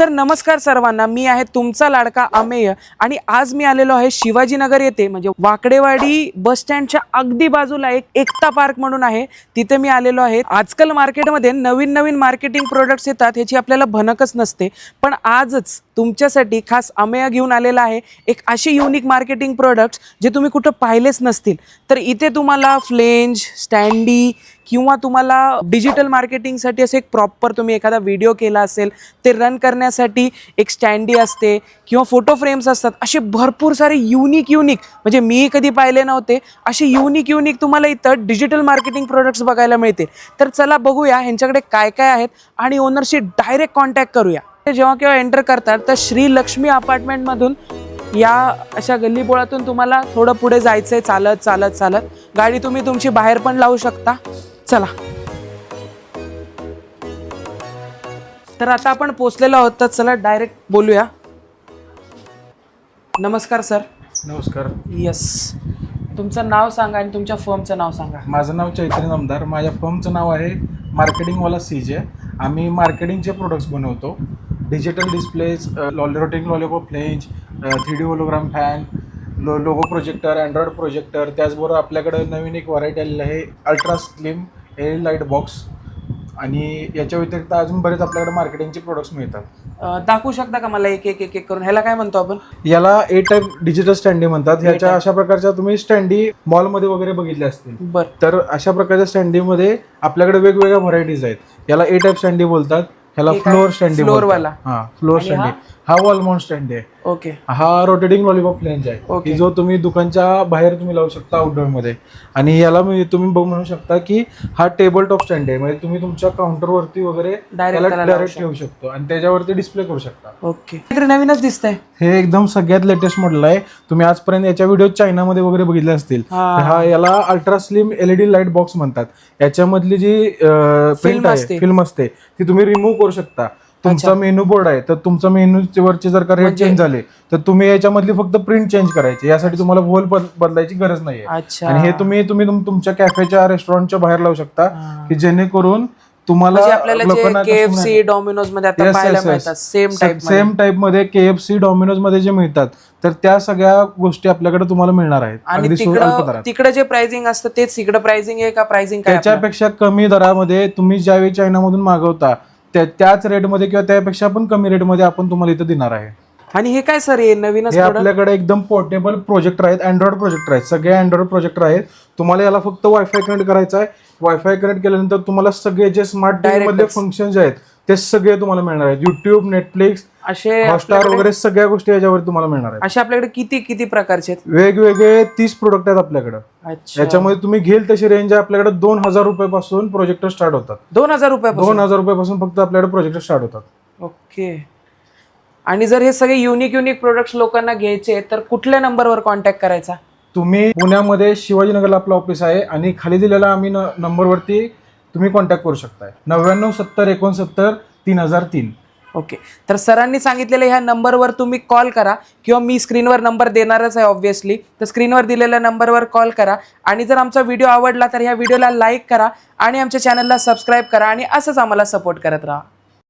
तर नमस्कार सर्वांना. मी आहे तुमचा लाडका अमेय आणि आज मी आलेलो आहे शिवाजीनगर येथे म्हणजे वाकडेवाडी बस स्टँडच्या अगदी बाजूला एक एकता पार्क म्हणून आहे. तिथे मी आलेलो आहे. आजकाल मार्केटमध्ये नवीन नवीन मार्केटिंग प्रोडक्ट्स येतात ह्याची आपल्याला भनकच नसते. पण आजच तुमच्यासाठी खास अमेय घेऊन आलेला आहे एक अशी युनिक मार्केटिंग प्रोडक्ट्स जे तुम्ही कुठं पाहिलेच नसतील. तर इथे तुम्हाला फ्लेंज स्टँडी किंवा तुम्हाला डिजिटल मार्केटिंगसाठी असं एक प्रॉपर तुम्ही एखादा व्हिडिओ केला असेल ते रन करण्यासाठी एक स्टँडी असते किंवा फोटो फ्रेम्स असतात असे भरपूर सारे युनिक युनिक म्हणजे मी कधी पाहिले नव्हते असे युनिक युनिक तुम्हाला इथं डिजिटल मार्केटिंग प्रोडक्ट्स बघायला मिळतील. तर चला बघूया ह्यांच्याकडे काय काय आहेत आणि ओनरशी डायरेक्ट कॉन्टॅक्ट करूया. ते जेव्हा केव्हा एंटर करतात तर श्री लक्ष्मी अपार्टमेंटमधून या अशा गल्लीबोळातून तुम्हाला थोडं पुढे जायचं आहे चालत चालत चालत. गाडी तुम्ही तुमची बाहेर पण लावू शकता. चला. तर आता आपण पोचलेलो आहोत तर चला डायरेक्ट बोलूया. नमस्कार सर नमस्कार. येस तुमचं नाव सांगा आणि तुमच्या फर्मचं नाव सांगा. माझं नाव चैतन्य नामदार. माझ्या फर्मचं नाव आहे मार्केटिंगवाला सी जे आम्ही मार्केटिंगचे प्रोडक्ट्स बनवतो. Digital displays लॉलिरोटिंग lollipop flange three D hologram fan low logo projector Android projector त्याचबरोबर आपल्याकडे नवीन एक व्हरायटी आलेली आहे ultra slim L light box आणि याच्या व्यतिरिक्त अजून बरेच आपल्याकडे मार्केटिंगचे प्रोडक्ट्स मिळतात. अं, दाखवू शकता का मला एक एक एक एक करून? ह्याला काय म्हणतो आपण? याला ए टाईप डिजिटल स्टँडी म्हणतात ह्याच्या. अशा प्रकारच्या तुम्ही स्टँडी मॉलमध्ये वगैरे बघितल्या असतील. बर. तर अशा प्रकारच्या स्टँडीमध्ये आपल्याकडे वेगवेगळ्या व्हरायटीज आहेत. याला ए टाईप स्टँडी बोलतात. ह्याला? फ्लोअर स्टँडी Floor वाला? हा फ्लोअर हा? स्टँडी हा वॉल माउंट स्टँडी आहे. ओके. हा रोटेटिंग लॉलीपॉप फ्लेंज आहे. की जो तुम्ही दुकानच्या बाहेर तुम्ही लावू शकता आउटडोअरमध्ये. आणि याला तुम्ही बघ म्हणू शकता की हा टेबल टॉप स्टँड आहे. म्हणजे तुम्ही तुमच्या काउंटरवरती वगैरे त्याला त्याला लावू डायरेक्ट ठेवू शकतो. आणि त्याच्यावरती डिस्प्ले करू शकता. ओके. नवीनच दिसतंय. हे एकदम सगळ्यात लेटेस्ट मॉडेल आहे. तुम्ही आजपर्यंत याच्या व्हिडिओ चायनामध्ये वगैरे बघितले असतील. हा. याला ultra slim LED light box म्हणतात. याच्यामधली जी प्रिंट असते. फिल्म असते ती तुम्ही रिमूव्ह करू शकता. तुमचा मेनू बोर्ड आहे तर तुमचा मेनू वरचे जर का रेट म्हणजे- चेंज झाले तर तुम्ही याच्यामधली फक्त प्रिंट चेंज करायची. यासाठी तुम्हाला होल बदलायची गरज अच्छा. आणि हे तुम्ही तुम्ही तुम- तुमच्या कॅफेच्या रेस्टॉरंटच्या बाहेर लावू शकता. की जेणेकरून तुम्हाला म्हणजे आपल्याला जे लोकांना केएफसी डॉमिनोजमध्ये आता पाहायला मिळतात सेम टाइप सेम टाइपमध्ये केएफसी डॉमिनोजमध्ये जे मिळतात तर त्या सगळ्या गोष्टी आपल्याकडे तुम्हाला मिळणार आहेत. आणि सु- तिकडं जे प्राइसिंग असतं तेच इकडे प्राइसिंग आहे का प्राइसिंग? त्याच्यापेक्षा कमी दरामध्ये तुम्ही ज्यावेळी चायनामधून मागवता त्या त्याच रेटमध्ये किंवा त्यापेक्षा पण कमी रेटमध्ये आपण तुम्हाला इथं देणार आहे. आणि हे काय सर हे नवीनच हे product? आपल्याकडे एकदम पोर्टेबल प्रोजेक्टर आहेत अँड्रॉइड प्रोजेक्टर आहेत. सगळे अँड्रॉइड प्रोजेक्टर आहेत. तुम्हाला याला फक्त वायफाय कनेक्ट करायचं आहे. वायफाय कनेक्ट केल्यानंतर तुम्हाला सगळे जे स्मार्ट टीव्ही Direct च. फंक्शन आहेत ते सगळे तुम्हाला मिळणार आहेत. युट्यूब नेटफ्लिक्स असे हॉटस्टार आपल्याकडे- वगैरे सगळ्या गोष्टी याच्यावर तुम्हाला मिळणार आहेत. असे आपल्याकडे किती किती प्रकारचे आहेत? वेगवेगळे तीस प्रोडक्ट आहेत आपल्याकडे. अच्छा. याच्यामध्ये तुम्ही घेईल तशी रेंज आहे आपल्याकडे दोन हजार रुपयापासून प्रोजेक्टर स्टार्ट होतात. दोन हजार रुपये दोन हजार रुपयापासून फक्त आपल्याकडे प्रोजेक्टर स्टार्ट होतात. ओके आणि जर हे सगळे युनिक युनिक प्रोडक्ट्स लोकांना घ्यायचे तर कुठल्या नंबरवर कॉन्टॅक्ट करायचा? तुम्ही पुण्यामध्ये शिवाजीनगरला आपलं ऑफिस आहे आणि खाली दिलेला आम्ही न- नंबरवरती तुम्ही कॉन्टॅक्ट करू शकताय. नव्याण्णव सत्तर एकोणसत्तर तीन हजार तीन. ओके तर सरांनी सांगितलेल्या ह्या नंबरवर तुम्ही कॉल करा किंवा मी स्क्रीनवर नंबर देणारच आहे ऑब्व्हियसली तर स्क्रीनवर दिलेल्या नंबरवर कॉल करा आणि जर आमचा व्हिडिओ आवडला तर ह्या व्हिडिओला लाईक करा आणि आमच्या चॅनलला सबस्क्राईब करा आणि असंच आम्हाला सपोर्ट करत राहा.